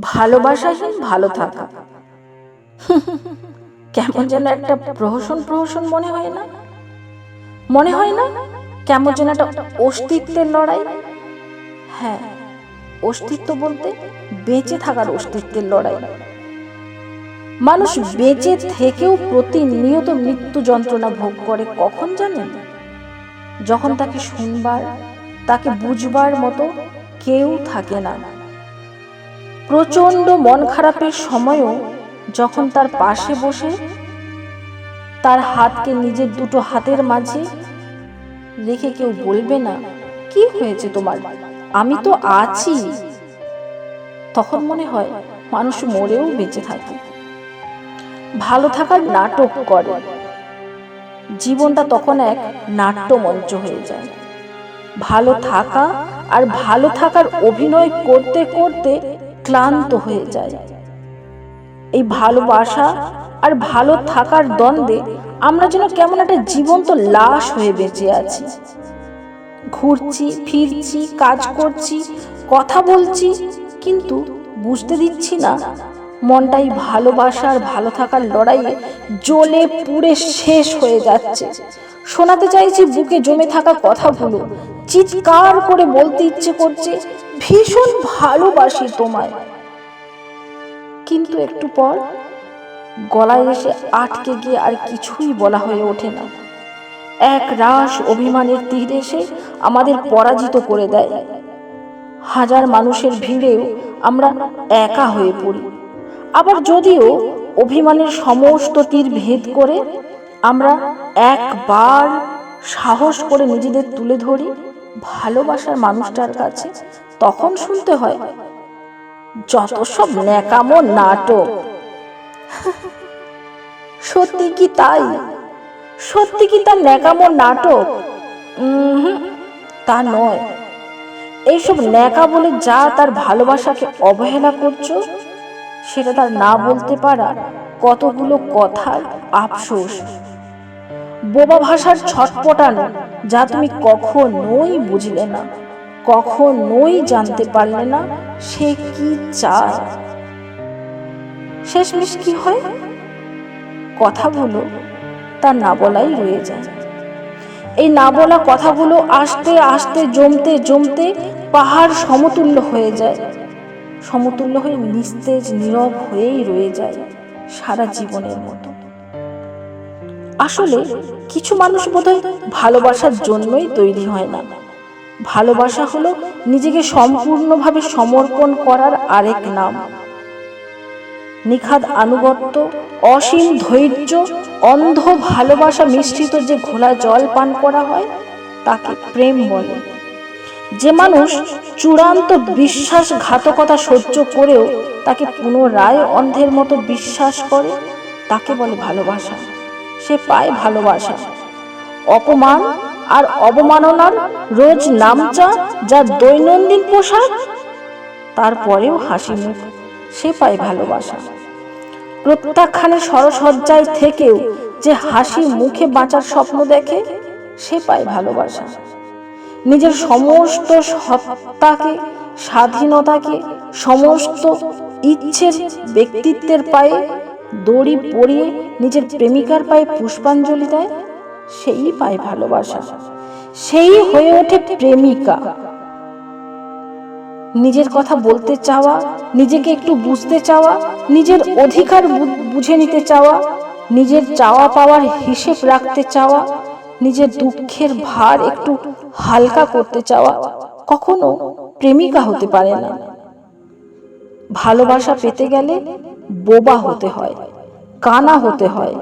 ভালোবাসাহীন ভালো থাকা। কেমন যেন একটা প্রহসন প্রহসন মনে হয় না? মনে হয় না কেমন যেন একটা অস্তিত্বের লড়াই? হ্যাঁ অস্তিত্ব বলতে বেঁচে থাকার অস্তিত্বের লড়াই। মানুষ বেঁচে থেকেও প্রতিনিয়ত মৃত্যু যন্ত্রণা ভোগ করে কখন জানেন? যখন তাকে শুনবার, তাকে বুঝবার মতো কেউ থাকে না। প্রচণ্ড মন খারাপের সময়ও যখন তার পাশে বসে, তার হাতকে নিজের দুটো হাতের মাঝে রেখে কেউ বলবে না, কি হয়েছে তোমার? আমি তো আছি। তখন মনে হয় মানুষ মরেও বেঁচে থাকে। ভালো থাকার নাটক করে। জীবনটা তখন এক নাট্যমঞ্চ হয়ে যায়। ভালো থাকা আর ভালো থাকার অভিনয় করতে করতে ক্লান্ত হয়ে যায়। এই ভালোবাসা আর ভালো থাকার দ্বন্দ্বে আমরা যেন কেমন একটা জীবন্ত লাশ হয়ে বেঁচে আছি। ঘুরছি, ফিরছি, কাজ করছি, কথা বলছি, কিন্তু বুঝতে দিচ্ছি না, মনটাই ভালোবাসা আর ভালো থাকার লড়াইয়ে জ্বলে পুড়ে শেষ হয়ে যাচ্ছে। শোনাতে চাইছি বুকে জমে থাকা কথাগুলো চিৎকার করে বলতে ইচ্ছে করছে, ভীষণ ভালোবাসি তোমায়। কিন্তু একটু পর গলায় এসে আটকে গিয়ে আর কিছুই বলা হয়ে ওঠে না। এক রাস অভিমানের তীর এসে আমাদের পরাজিত করে দেয়। হাজার মানুষের ভিড়েও আমরা একা হয়ে পড়ি। আবার যদিও অভিমানের সমস্ত তীর ভেদ করে আমরা একবার সাহস করে নিজেদের তুলে ধরি ভালোবাসার মানুষটার কাছে তখন শুনতে হয়, যত সব ন্যাকামো নাটক। সত্যি কি তাই? সত্যি কি তার ন্যাকামো নাটক? তা নয়। এইসব ন্যাকা বলে যা তার ভালোবাসাকে অবহেলা করছ, সেটা তার না বলতে পারা কতগুলো কথার আফসোস। বোবা ভাষার ছটপটানো, যা তুমি কখনোই বুঝলে না, কখনোই জানতে পারলে না, সে কি চায়? শেষমেশ কি হয়? কথাগুলো তার না বলাই রয়ে যায়। এই না বলা কথাগুলো আস্তে আস্তে জমতে জমতে পাহাড় সমতুল্য হয়ে যায়। সমতুল্য হয়ে নিস্তেজ, নীরব হয়েই রয়ে যায় সারা জীবনের মতো। আসলে কিছু মানুষ বোধহয় ভালোবাসার জন্যই তৈরি হয় না। ভালোবাসা হলো নিজেকে সম্পূর্ণভাবে সমর্পণ করার আরেক নাম। নিখাদ আনুগত্য, অসীম ধৈর্য, অন্ধ ভালোবাসা মিশ্রিত যে ঘোলা জল পান করা হয়, তাকে প্রেম বলে। যে মানুষ চূড়ান্ত বিশ্বাসঘাতকতা সহ্য করেও তাকে পুনরায় অন্ধের মতো বিশ্বাস করে, তাকে বলে ভালোবাসা। সে পায় ভালোবাসা। অপমান আর অবমাননার রোজ নামচা যার দৈনন্দিন পোশাক তারপরেও হাসি মুখ, সে পায় ভালোবাসা। প্রত্যাখ্যানে সরসজ্জায় থেকেও যে হাসি মুখে বাঁচার স্বপ্ন দেখে, সে পায় ভালোবাসা। নিজের সমস্ত সত্তাকে, স্বাধীনতাকে, সমস্ত ইচ্ছের ব্যক্তিত্বের পায়ে দড়ি পরিয়ে নিজের প্রেমিকার পায়ে পুষ্পাঞ্জলি দেয়, সেই পায় ভালোবাসা। সেই হয়ে ওঠে প্রেমিকা। নিজের কথা বলতে চাওয়া, নিজেকে একটু বুঝতে চাওয়া, নিজের অধিকার বুঝে নিতে চাওয়া, নিজের চাওয়া পাওয়ার হিসেব রাখতে চাওয়া, নিজের দুঃখের ভার একটু হালকা করতে চাওয়া, কখনো প্রেমিকা হতে পারে না। ভালোবাসা পেতে গেলে বোবা হতে হয়, কানা হতে হয়,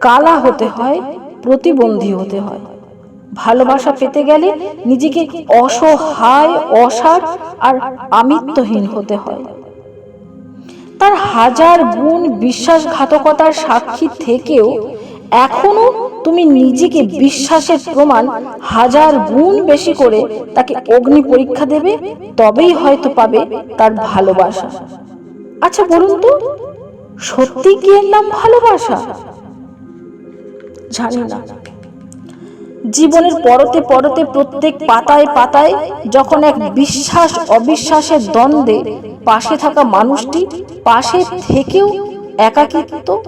কালা হতে হয়, প্রতিবন্ধী হতে হয়। ভালোবাসা পেতে গেলে নিজেকে অসহায়, অসার আর আমিত্বহীন হতে হয়। তার হাজার গুণ বিশ্বাসঘাতকতার সাক্ষী থেকেও এখনও তুমি নিজেকে বিশ্বাসের প্রমাণ হাজার গুণ বেশি করে তাকে অগ্নি পরীক্ষা দেবে, তবেই হয়তো পাবে তার ভালোবাসা। আচ্ছা বলুন তো, সত্যি কি এর নাম ভালোবাসা? জানি না। জীবনের পরতে পরতে প্রত্যেক পাতায় পাতায় যখন এক বিশ্বাস অবিশ্বাসের দ্বন্দ্বে পাশে থাকা মানুষটি পাশে থেকেও একাকিত্ব,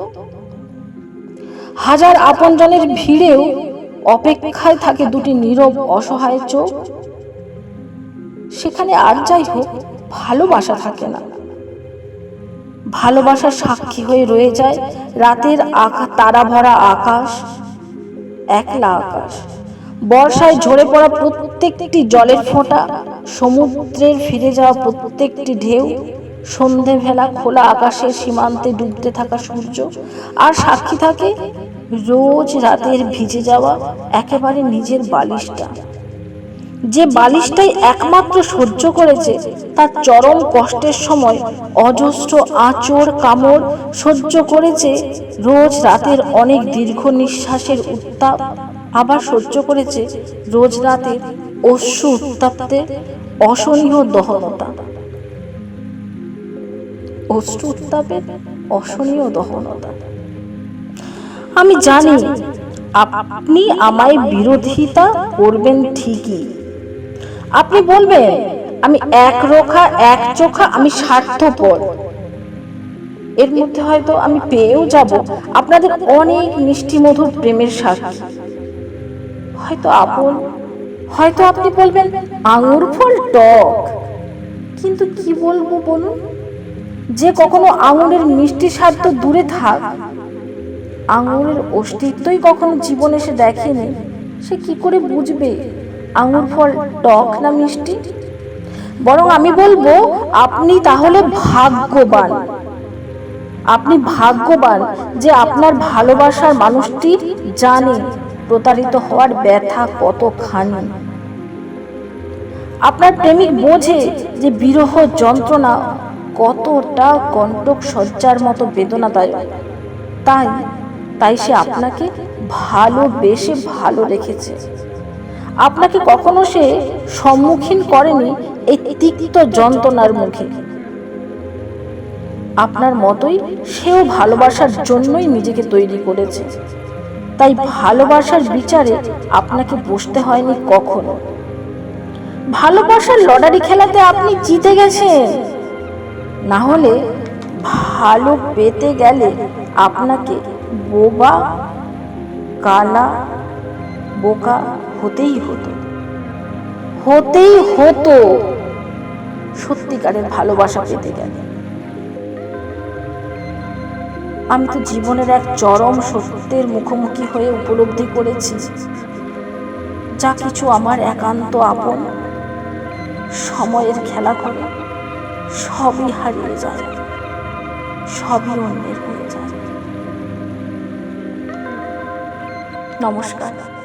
হাজার আপনজনের ভিড়েও অপেক্ষায় থাকে দুটি নীরব অসহায় চোখ। সেখানে আর যাই হোক, ভালোবাসা থাকে না। ভালোবাসার সাক্ষী হয়ে রয়ে যায় রাতের আকা তারা ভরা আকাশ, একলা আকাশ। বর্ষায় ঝরে পড়া প্রত্যেকটি জলের ফোঁটা, সমুদ্রের ফিরে যাওয়া প্রত্যেকটি ঢেউ সন্ধে ভেলা খোলা আকাশের সীমান্তে ডুবতে থাকা সূর্য, আর সাক্ষী থাকে রোজ রাতের ভিজে যাওয়া একেবারে নিজের বালিশটা। যে বালিশটাই একমাত্র সহ্য করেছে, তার চরম কষ্টের সময় অজস্র আঁচড় কামড় সহ্য করেছে, রোজ রাতের অনেক দীর্ঘ নিঃশ্বাসের উত্তাপ আবার সহ্য করেছে, রোজ রাতের অশ্রু উত্তাপ্তে অসহনীয় দহনতা। অশ্রু উত্তাপের অসহনীয় দহনতা। আমি জানি, আপনি আমায় বিরোধিতা করবেন ঠিকই। আপনি বলবেন, আমি এক রোখা, এক চোখা, আমি স্বার্থপর। এর মধ্যে হয়তো আমি পেয়েও যাব। আপনাদের অনেক মিষ্টি মধুর প্রেমের সাক্ষী। হয়তো আপন, হয়তো আপনি বলবেন, আঙুর ফল টক। কিন্তু কি বলব বলুন? যে কখনো আঙুরের মিষ্টি স্বাদ তো দূরে থাক। আঙুরের অস্তিত্বই কখনো জীবনে সে দেখেনি। সে কি করে বুঝবে? আঙুর ফল টক না মিষ্টি? বরং আমি বলব, আপনি তাহলে ভাগ্যবান। আপনি ভাগ্যবান যে আপনার ভালোবাসার মানুষটি জানে প্রতারিত হওয়ার ব্যথা কতখানি। আপনার প্রেমিক বোঝে যে বিরহ যন্ত্রণা কতটা কণ্টক সজ্জার মতো বেদনাদায়ক। তাই তাই সে আপনাকে ভালোবেসে ভালো রেখেছে। আপনাকে কখনো সে সম্মুখীন করেনি এই তিক্ত যন্ত্রণার মুখে। আপনার মতোই সেও ভালোবাসার জন্যই নিজেকে তৈরি করেছে। তাই ভালোবাসার বিচারে আপনাকে বসতে হয়নি কখনো। ভালোবাসার লটারি খেলাতে আপনি জিতে গেছেন। না হলে ভালো পেতে গেলে আপনাকে বোবা, কানা বোকা হতেই হতো। হতেই হতো। সত্যিকারের ভালোবাসা পেতে গেলে। আমি তো জীবনের এক চরম সত্যের মুখোমুখি হয়ে উপলব্ধি করেছি। যা কিছু আমার একান্ত আপন সময়ের খেলা করে সবই হারিয়ে যায় সবই অন্যের হয়ে যায়। নমস্কার।